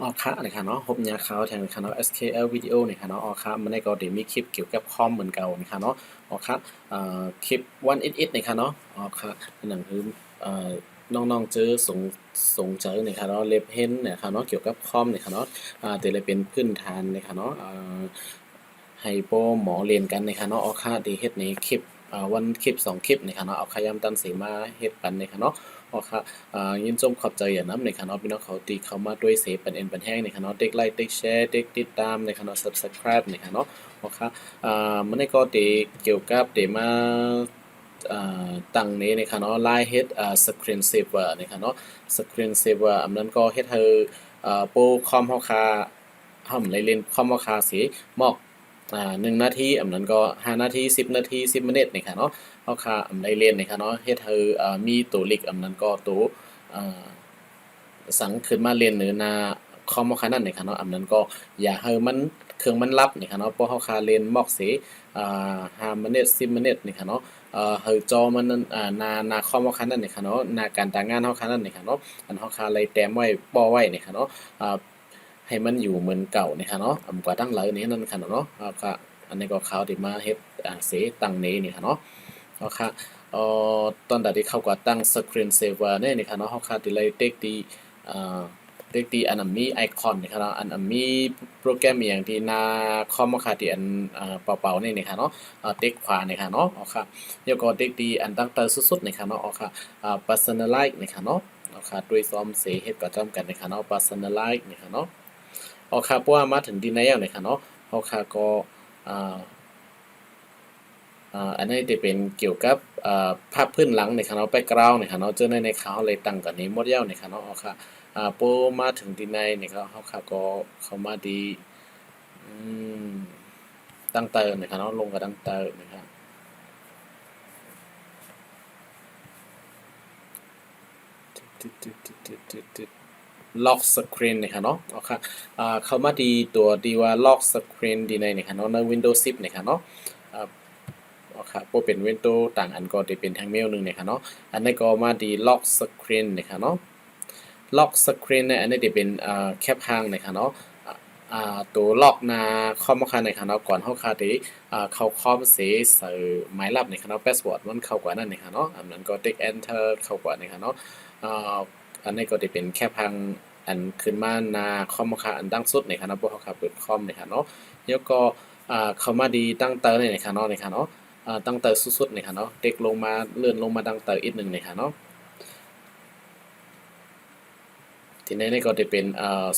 ออค่ะนะครับเนาะพบยาขาแทนนะครับเนาะ SKL วิดีโอนะครับเนาะออค่ะมันได้ก็เดี๋ยวมีคลิปเกี่ยวกับคอมเหมือนเก่านะครับเนาะออค่ะคลิป one it it นะครับเนาะออค่ะหนังคือน้องๆเจอสงสงเจอนะครับเนาะเล็บเห็นนะครับเนาะเกี่ยวกับคอมนครับเนาะแต่เลยเป็นพื้นฐานนครับเนาะอ่าให้โปหมอเรียนกันนครับเนาะออค่ะที่เฮ็ดในคลิปวันคลิปสองคลิปนครับเนาะเอาขยำตันสีมาเฮ็ดปันนครับเนาะ ออค่ะอ่ายินจมขอบใจอย่างน้ำในคณะพี่น้องเขาตีเข้ามาด้วยเสปันเอ็นปันแห้งในคณะเด็กไลค์เด็กแชร์เด็กติดตามในคณะ subscribe ในคณะออค่ะอ่ามันได้ก็ตีเกี่ยวกับเดมาอ่าตั้งนี้ในคณะไลน์เฮ็ดอ่า screen saver ในคณะ screen saver อันนั้นก็เฮ็ดให้อ่าโปรคอมเฮาคาเฮาเลยเล่นคอมเฮาคาสิมอก อ่า1นาทีอันนั้นก็5นาที10นาที10มินิในคณะเฮาค่าอำได้เรียนในค่ะเนาะเฮ็ดให้อ่ามีตัวเลขอำนั้นก็ตัวสังขึ้นมาเรียนหรือนาคอมเฮาค่านั้นในค่ะเนาะอำนั้นก็อย่าให้มันเครื่องมันรับนี่ค่ะเนาะเพราะเฮาค่าเรียนมอกเสอ่า5มินิ10มินินี่ค่ะเนาะเอ่อให้จอมันนั้นอ่าน้านาคอมเฮาค่านั้นนี่ค่ะเนาะนาการต่างงานเฮาค่านั้นนี่ค่ะเนาะอันเฮาค่าเลยแต้มไว้ป้อไว้นี่ค่ะเนาะอ่า ให้มันอยู่เหมือนเก่านี่ค่ะเนาะอำกว่าตั้งหลายนี้นั่นค่ะเนาะเฮาก็อันนี้ก็เขาที่มาเฮ็ดอ่าเสตั้งนี้นี่ค่ะเนาะเนาค่ะเอ่อตอนใดที่เขาก็ตั้ง screen saver เนี่ยนี่ค่ะเนาะเขาค่ะที่เลยเต็กที่อ่าเต็กที่อันนั้นมีไอคอนนี่ค่ะเนาะอันนั้นมีโปรแกรมอย่างที่หน้าคอมค่ะที่อันอ่าเป่าๆนี่นี่ค่ะเนาะอ่าเต็กขวานี่ค่ะเนาะเอาค่ะแล้วก็เต็กที่อันตั้งเตอสุดๆนี่ค่ะเนาะเอาค่ะอ่า personalize นี่ค่ะเนาะเอาค่ะด้วยซ้อมเสเฮ็ดประจำกันนี่ค่ะเนาะ personalize นี่ค่ะเนาะ เอาค่ะเพราะว่ามาถึงที่ไหนแล้วนี่ค่ะเนาะเอาค่ะก็อ่าอันนี้จะเป็นเกี่ยวกับอ่าภาพพื้นหลังในคณะแบ็กกราวด์ในคณะเจอในในเขาเลยตั้งกันนี้มดแล้วในคณะเอาค่ะอ่าโปมาถึงที่ในนี่ครับเขาค่ะก็เข้ามาดีอืมตั้งเติมในคณะลงกับตั้งเติมนะครับล็อกสก รีนนะครับเนาะเอาค่ะอ่าเข้ามาดีตัวดีว่าล็อกสกรีนดีในนะครับเนาะใน Windows 10นะครับเนาะอ่าอ๋อครับบ่เป็นเว้นตัวต่างอันก็จะเป็นทางเมลหนึ่งเนี่ยค่ะเนาะอันนี้ก็มาดี lock screen เนี่ยค่ะเนาะ lock screen เนี่ยอันนี้จะเป็นอ่าแคปหางเนี่ยค่ะเนาะอ่าตัวล็อกน้าคอมค่ะเนี่ยค่ะเนาะก่อนเฮาค่ะที่อ่าเข้าคอมเสใส่หมายลับเนี่ยค่ะเนาะ password มันเข้ากว่านั่นเนี่ยค่ะเนาะอันนั้นก็ติ๊ก enter เข้ากว่าเนี่ยค่ะเนาะ อันนี้ก็จะเป็นแคปหางอันขึ้นมาหน้าคอมค่ะอันดังสุดเนี่ยค่ะนาะบ่เฮาค่ะเปิดคอมเนี่ยค่ะเนาะแล้วก็อ่าเข้ามาดีตั้งเตอร์เนี่ยค่ะเนาะเนี่ยค่ะเนาะอ่าตั้งแต่สุดๆนี่ค่ะเนาะเด็กลงมาเลื่อนลงมาตั้งแต่อีกหนึ่งนี่ค่ะเนาะทีนี้นี่ก็จะเป็นอ่า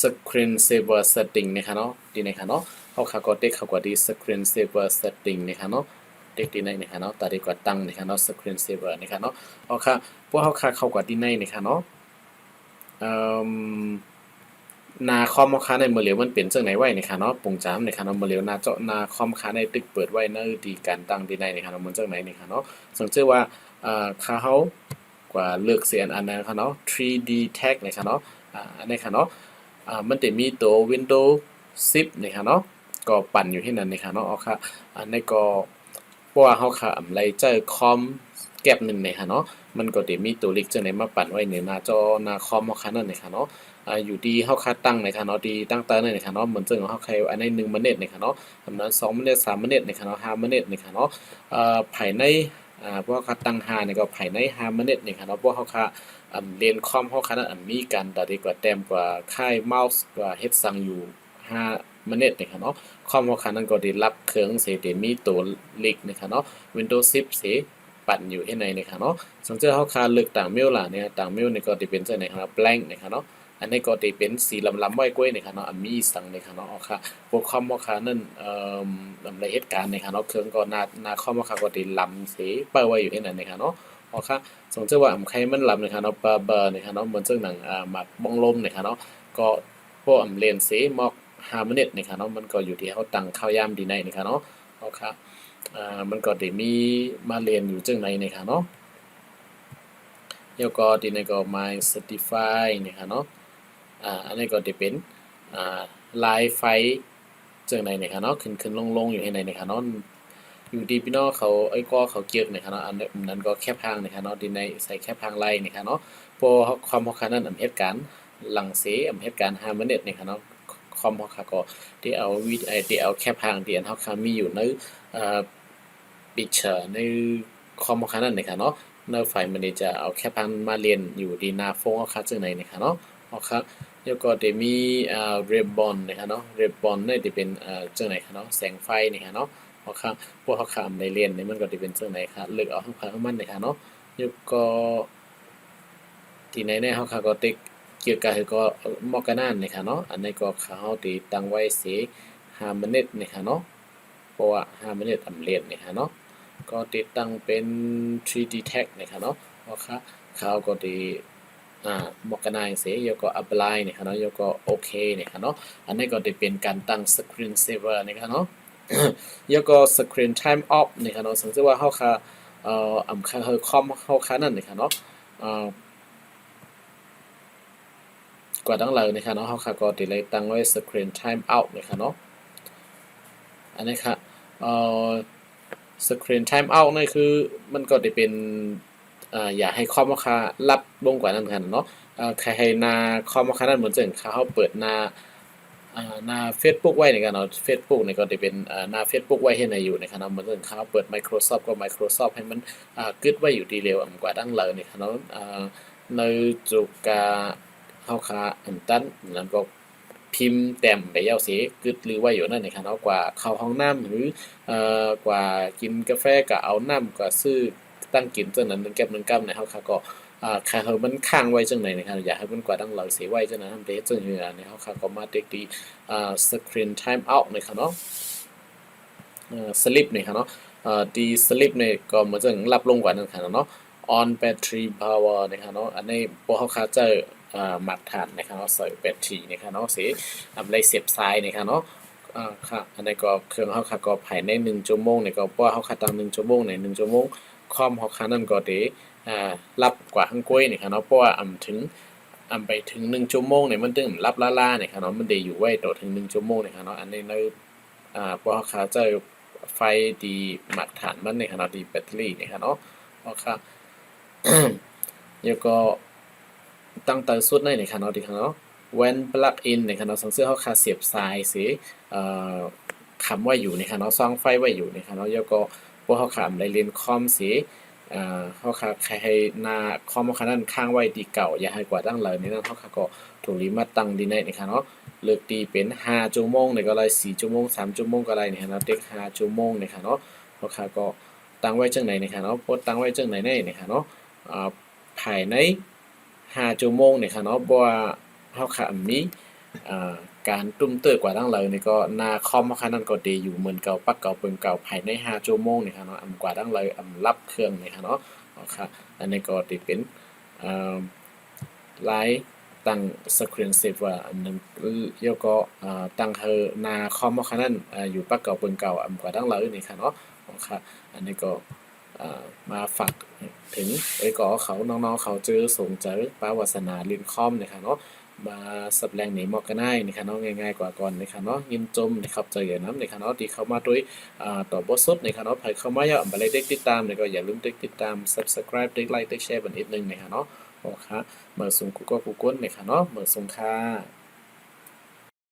screen saver setting นี่ค่ะเนาะดีนี่ค่ะเนาะเขาค่ะก็เด็กเขาก็ดี screen saver setting นี่ค่ะเนาะ เด็กดีในนี่ค่ะเนาะแต่ดีกว่าตั้งนี่ค่ะเนาะ screen saver นี่ค่ะเนาะเอาค่ะพวกเขาค่ะเข้าก็ดีในนี่ค่ะเนาะเอ่อนาคอมค้าในมือเหลียวมันเป็นเจังไหนไว้นี่ค่ะเนาะปุ่งจามนี่ค่ะเนาะมือเหลียวนาเจาะนาคอมค้าในตึกเปิดไว้ในดีการตั้งดีในนี่ค่ะเนาะมันเจังไหนนี่ค่ะเนาะสังเกตว่าอ่าค่าเฮากว่าเลือกเสียนอันนั้นค่ะเนาะ 3D tag นี่ค่ะเนาะอ่าอันนี้ค่ะเนาะอ่ามันจะมีตัว Windows 10นี่ค่ะเนาะก็ปั่นอยู่ที่นั่นนี่ค่ะเนาะเอาค่ะอันนี้ก็ ราะว่าเฮาค่ะอำไลเจอคอมแก็บหนึ่งนี่ค่ะเนาะมันก็จะมีตัวเลขจังไหนมาปั่นไว้ในหน้าจอหน้าคอมเฮาค่ะนั่นนี่ค่ะเนาะอ่าอยู่ดีเฮาคาตั้งในค่ะเนาะดีตั้งเตอร์ในค่ะเนาะเหมือนซึ่งเฮาใครอันใน1มินิในค่ะเนาะอันนั้น2มินิ3มินิในค่ะเนาะ5มินิในค่ะเนาะอ่อภายในอ่าพวกเขาตั้ง5นี่ก็ภายใน5มินิในค่ะเนาะพวกเฮาค่ะอ่าเรียนคอมเฮาค่ะนั้นมีกันดดีกว่าแต้มกว่าค่ายเมาส์กว่าเฮ็ดสั่งอยู่5 มินิในค่ะเนาะคอมเฮาค่ะนั้นก็ได้รับเครื่องเสไดมีตัวล็กในค่ะเนาะ Windows 10เสปั่นอยู่ที่ในในค่ะเนาะสังเกตเฮาค่ะเลือกต่างเมลล่ะเนี่ยต่างเมลนี่ก็สิเป็นจังได๋ครับ blank ในค่ะเนาะอันนี้ก็จะเป็นสีลำๆไว้กล้วยนี่ค่ะเนาะมีสังนี่ค่ะเนาะอค่ะพวกคอมว่าค่ะนั่นเอ่อลำเหตุการณ์นี่ค่ะเนาะเครื่องก็นานาคอมว่าค่ะก็จะลำเสเปิ้ไว้อยู่ที่นั่นนี่ค่ะเนาะเอค่ะสงสัยว่าอำใครมันลำนี่ค่ะเนาะเบอร์เบอร์นี่ค่ะเนาะเหมือนซึ่งหนังอ่าหมักบ้องลมนี่ค่ะเนาะก็พวกอำเลนสีมอก 5มินินี่ค่ะเนาะมันก็อยู่ที่เฮาตั้งข้าวยามดีในนี่ค่ะเนาะเอาค่ะอ่ามันก็ได้มีมาเรียนอยู่จังไหนนี่ค่ะเนาะแล้วก็ดีในก็ my certify นี่ค่ะเนาะอ่าอันนี้ก็จะเป็นอ่าลายไฟจังไดเนี่ยค่ะเนาะขึ้นขึ้นลงลงอยู่ให้ในเนี่ยค่ะเนาะอยู่ดีพี่น้องเขาไอ้ก็เขาเกียกเนี่ยค่ะเนาะอันนั้นก็แคบทางเนี่ยค่ะเนาะดีในใส่แคบทางไล่เนี่ยค่ะเนาะพอความฮอคันนั้นอันเหตุการณ์หลังเสอำเหตุการณ์5มินิทนะคะเนาะ คอมเฮาค่ะก็ที่เอาวิไอที่เอาแคปหางที่อันเฮาค่ะมีอยู่ในเอ่อ picture ในคอมเฮานั่นนะคะเนาะในไฟล์มันจะเอาแคปหางมาเรียนอยู่ที่หน้าโฟงเฮาค่ะจังไดนะคะเนาะเฮาค่ะแล้วก็จะมีอ่า ribbon นะคะเนาะ ribbon นี่จะเป็นอ่าจังไดคะเนาะแสงไฟนี่ค่ะเนาะเฮาค่ะพวกเฮาค่ะได้เรียนนี่มันก็จะเป็นจังไดค่ะเลือกเอาข้างๆของมันนะคะเนาะแล้วก็ที่ไหนๆเฮาค่ะก็ติ๊ก เกี่ยวกับก็มอกกะนานนี่ค่ะเนาะอันนี้ก็เขาติตั้งไว้สิ5มินิทนี่ค่ะเนาะเพราะว่า5มินิทอำเรียนนี่ค่ะเนาะก็ติดตั้งเป็น 3D tag นี่ค่ะเนาะเพราะค่ะเขาก็ติอ่ามอกกะนานสิแล้วก็ apply นี่ค่ะเนาะแล้วก็โอเคนี่ค่ะเนาะอันนี้ก็จะเป็นการตั้ง screen saver นี่ค่ะเนาะแล้วก็ screen time off นี่ค่ะเนาะสังเกตว่าเฮาค่ะเอ่ออำค่าเฮาคอมเฮาค่ะนั่นนี่ค่ะเนาะเอ่อ กว่าตั้งเลยนะคะเนาะเฮาค่ะก็ติดเลยตั้งไว้ screen time out นะคะเนาะอันนี้ค่ะเอ่อ screen time out นี่คือมันก็จะเป็นอ่าอย่าให้คอมเฮาค่ะรับลงกว่านั้นค่ะเนาะอ่าใครให้นาคอมเฮาค่ะนั้นเหมือนจังเขาเปิดนาอ่าหน้า Facebook ไว้ในกันเนาะ Facebook นี่ก็จะเป็นอ่าหน้า Facebook ไว้ให้ในอยู่ในคะเนาะเหมือนจังเขาเปิด Microsoft ก็ Microsoft ให้มันอ่ากึดไว้อยู่ดีเร็วกว่าดังเลยในค่ะเนาะอ่าในจุกา เฮาค่ะอันตันนั้นก็พิมพ์แต้มไปยาวสิกึดหรือว่าอยู่นั่นในค่ะเนากว่าเข้าห้องน้ำหรือเอ่อกว่ากินกาแฟก็เอาน้ำก็ซื้อตั้งกินจังนั้น1แก้ว1กำเนี่ยเฮาค่ะก็อ่าค่าเฮามันค้างไว้จังได๋นะครับอยากให้มันกว่าดังเราสิไว้จังนั้นทำได้จังหืออันเฮาค่ะก็มาเต็กดีอ่า screen time out นี่ค่ะเนาะเอ่อ sleep นี่ค่ะเนาะเอ่อดี sleep นี่ก็เหมือนจังรับลงกว่านั้นค่ะเนาะ on battery power นะครับเนาะอันนี้พวกเขาคาเจอ มาตรฐานนะครับเนาะใส่แบตเตอรี่นะครับเนาะสิทำไรเสียบสายนะครับเนาะอ่าค่ะอันนี้ก็เครื่องเขาคาก็ภายใน1ชั่วโมงเนี่ยก็เพราว่าเขาคาตั้ง1ชั่วโมงใน1ชั่วโมงคอมเขาคานั่นก็ได้อ่ารับกว่าข้างกล้วยนี่ครับเนาะเพราะว่าอำถึงอำไปถึง1ชั่วโมงเนี่ยมันถึงรับล่าๆเนี่ยครับเนาะมันได้อยู่ไว้ต่อถึง1ชั่วโมงเนี่ยครับเนาะอันนี้ในอ่าเพราะเขาคาเจอไฟดีหมาตรฐานมันเนี่ยครับเนาะดีแบตเตอรี่เนี่ยครับเนาะเพราะค่ะแล้วก็ ตั้งแต่สุดในในคันเนาะที่คันเนาะ when plug in ในคันเนาะสังเสื้อเฮาคาเสียบสายสิคำไว้อยู่ในคันเนาซ่องไฟไว้อยู่ในคันเนาแล้วก็พวกเฮาคำได้เรียนคอมสิเอ่อเฮาคาใครให้หน้าคอมคันนั้นค้างไว้ดีเก่า อย่าให้กว่าตั้งเลยในนั้นเฮาคาก็ถูกลิมาตั้งดีในในคันเนาเลือกดีเป็น5ชั่วโมงในก็ได้4ชั่วโมง3ชั่วโมงก็ได้ในคันเนาะเด็ก5ชั่วโมงในคันเนาะเฮาคาก็ตั้งไว้จังไหนในคันเนาะโพสตั้งไว้จังไหนในในคันเนาะอ่าภายใน 5ชั่วโมงเนี่ยค่ะเนาะบ่ว่าเฮาค่ะมีอ่าการตุ้มเตื้อกว่าทั้งเลยนี่ก็หน้าคอมเฮาค่ะนั่นก็ดีอยู่เหมือนเก่าปักเก่าเปิงเก่าภายใน5ชั่วโมงนี่ค่ะเนาะอำกว่าทั้งเลยอำรับเครื่องนี่ค่ะเนาะเอาค่ะอันนี้ก็สิเป็นอ่าหลายตั้ง screen saver อันนึงแล้วก็อ่าตั้งเฮอหน้าคอมเฮาค่ะนั่นอ่าอยู่ปักเก่าเปิงเก่าอำกว่าทั้งเลยนี่ค่ะเนาะเอาค่ะอันนี้ก็ มาฝากถึงไอ้ยก็เขาน้องๆเขาเจอสงเจอป้าวาสนาลินคอมนะคะเนาะมาสับแรงหนีหมอกกันได้นะคะเนาะง่ายๆกว่าก่อนนะคะเนาะยินจมนะครับเจอย่างนั้นนะคะเนาะที่เข้ามาด้วยต่อบทสดนะคะเนาะใครเข้ามาอย่าอันไปเลยเด็กติดตามเลยก็อย่าลืมเด็กติดตาม subscribe เด็กไลค์เด็กแชร์บันนิดนึงนะคะเนาะโอเคเมื่อส่งกูก็กูก้นนะคะเนาะเมื่อส่งค่ะ